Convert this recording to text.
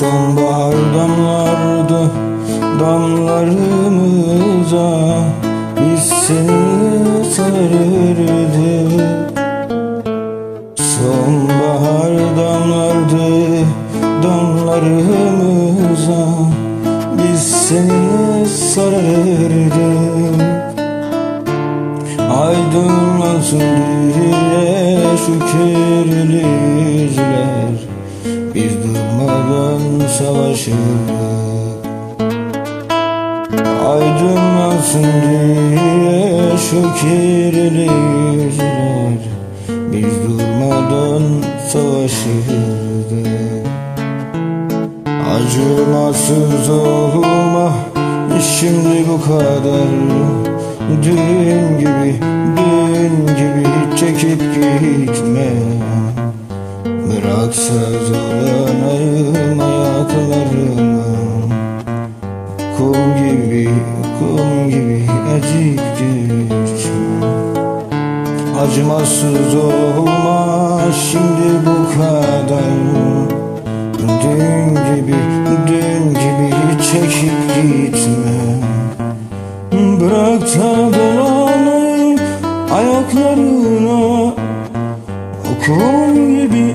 Sonbahar damlardı damlarımıza Biz seni sarırdık Sonbahar damlardı damlarımıza Biz seni sarardık Aydınlansın diye savaşırdık Aydınlansın diye şu kirli yüzler Biz durmadan savaşırdık Acımasız olma şimdi bu kadar. Dün gibi, dün gibi çekip gitme. Bıraksa dolanayım ayaklarına gibi, kum gibi acıyıp geçme. Acımasız olma şimdi bu kadar. Dün gibi, dün gibi çekip gitme. Bırak da dolanayım ayaklarına. Kum gibi,